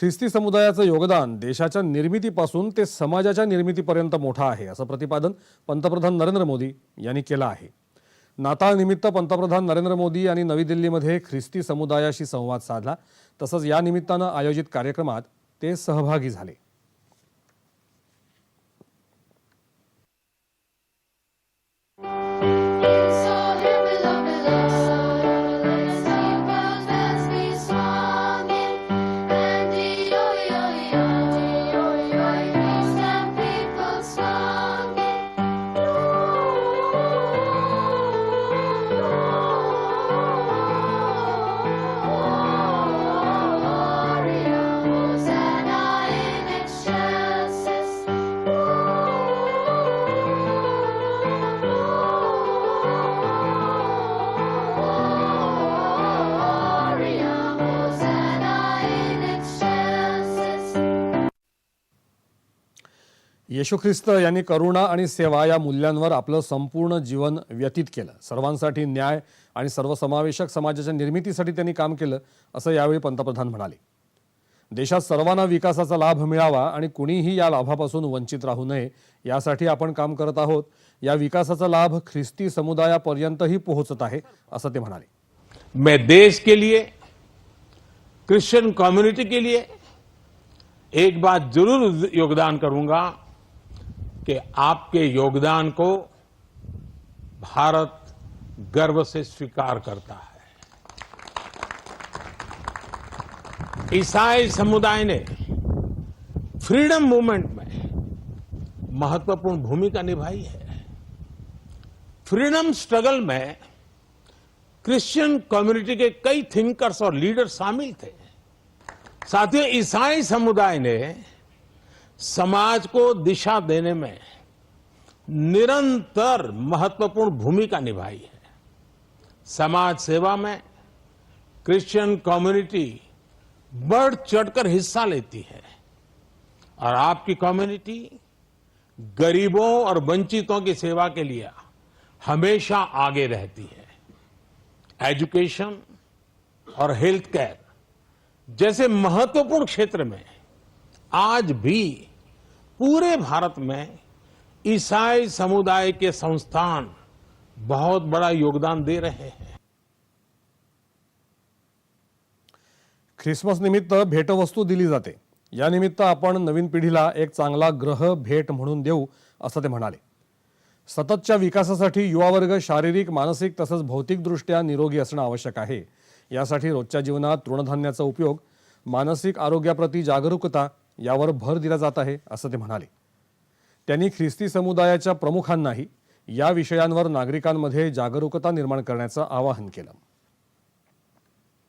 ख्रिस्ती समुदायाचं योगदान देशाच्या निर्मितीपासून ते समाजाच्या निर्मितीपर्यंत मोठं आहे असं प्रतिपादन पंतप्रधान नरेंद्र मोदी यांनी केलं आहे. नाताळनिमित्त पंतप्रधान नरेंद्र मोदी यांनी नवी दिल्लीमध्ये ख्रिस्ती समुदायाशी संवाद साधला. तसंच या निमित्तानं आयोजित कार्यक्रमात ते सहभागी झाले. येशू ख्रिस्त यांनी करुणा आणि सेवा या मूल्यांवर आपलं संपूर्ण जीवन व्यतीत केलं. सर्वांसाठी न्याय आणि सर्वसमावेशक समाजाच्या निर्मितीसाठी त्यांनी काम केलं असं यावेळी पंतप्रधान म्हणाले. देशात सर्वांना विकासाचा लाभ मिळावा आणि कुणीही या लाभापासून वंचित राहू नये यासाठी आपण काम करत आहोत. या विकासाचा लाभ ख्रिस्ती समुदायापर्यंतही पोहोचत आहे असं ते म्हणाले. मैं देश के लिए क्रिश्चियन कम्युनिटी के लिए एक बात जरूर योगदान करूंगा. कि आपके योगदान को भारत गर्व से स्वीकार करता है। ईसाई समुदाय ने फ्रीडम मूवमेंट में महत्वपूर्ण भूमिका निभाई है। फ्रीडम स्ट्रगल में क्रिश्चियन कम्युनिटी के कई थिंकर्स और लीडर शामिल थे। साथियों ईसाई समुदाय ने समाज को दिशा देने में निरंतर महत्वपूर्ण भूमिका निभाई है। समाज सेवा में क्रिश्चियन कम्युनिटी बढ़ चढ़कर हिस्सा लेती है और आपकी कम्युनिटी गरीबों और वंचितों की सेवा के लिए हमेशा आगे रहती है। एजुकेशन और हेल्थ केयर जैसे महत्वपूर्ण क्षेत्र में आज भी पूरे भारत में ईसाई समुदाय के संस्थान बहुत बड़ा योगदान दे रहे हैं। ख्रिसमस निमित्त भेटवस्तू दिली जाते। या निमित्त आपण नवीन पिढीला एक चांगला ग्रह भेट म्हणून देऊ असं ते म्हणाले. सततच्या विकासासाठी युवा वर्ग शारीरिक मानसिक तसंच भौतिकदृष्ट्या निरोगी असणं आवश्यक आहे. यासाठी रोजच्या जीवनात तृणधान्याचा उपयोग मानसिक आरोग्याप्रती जागरूकता यावर भर दिला जात आहे असं ते म्हणाले. त्यांनी ख्रिस्ती समुदायाच्या प्रमुखांनाही या विषयांवर नागरिकांमध्ये जागरूकता निर्माण करण्याचं आवाहन केलं.